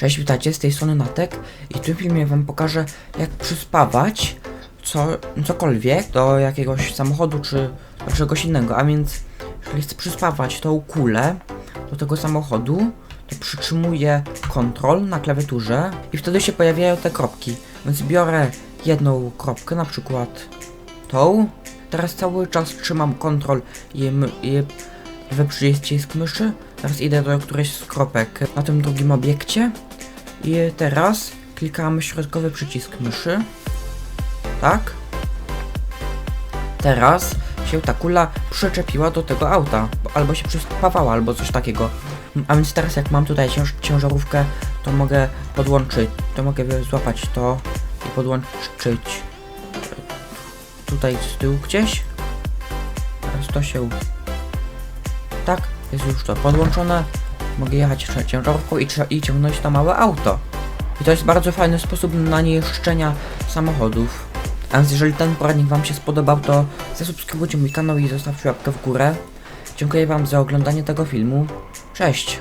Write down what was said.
Cześć, witajcie, z tej strony Natek i w tym filmie wam pokażę jak przyspawać co, cokolwiek do jakiegoś samochodu czy do czegoś innego, a więc jeżeli chcę przyspawać tą kulę do tego samochodu, to przytrzymuję Ctrl na klawiaturze i wtedy się pojawiają te kropki, więc biorę jedną kropkę, na przykład tą, teraz cały czas trzymam Ctrl i, i lewy przycisk myszy, teraz idę do którejś z kropek na tym drugim obiekcie i teraz klikamy środkowy przycisk myszy. Tak. Teraz się ta kula przyczepiła do tego auta, albo się przyspawała, albo coś takiego. A więc teraz jak mam tutaj cięż ciężarówkę, to mogę podłączyć, to mogę złapać to i podłączyć tutaj z tyłu gdzieś. Teraz to się... Tak, jest już to podłączone. Mogę jechać ciężarówką i, i ciągnąć to małe auto. I to jest bardzo fajny sposób na niszczenia samochodów. A więc jeżeli ten poradnik Wam się spodobał, to zasubskrybujcie mój kanał i zostawcie łapkę w górę. Dziękuję Wam za oglądanie tego filmu. Cześć!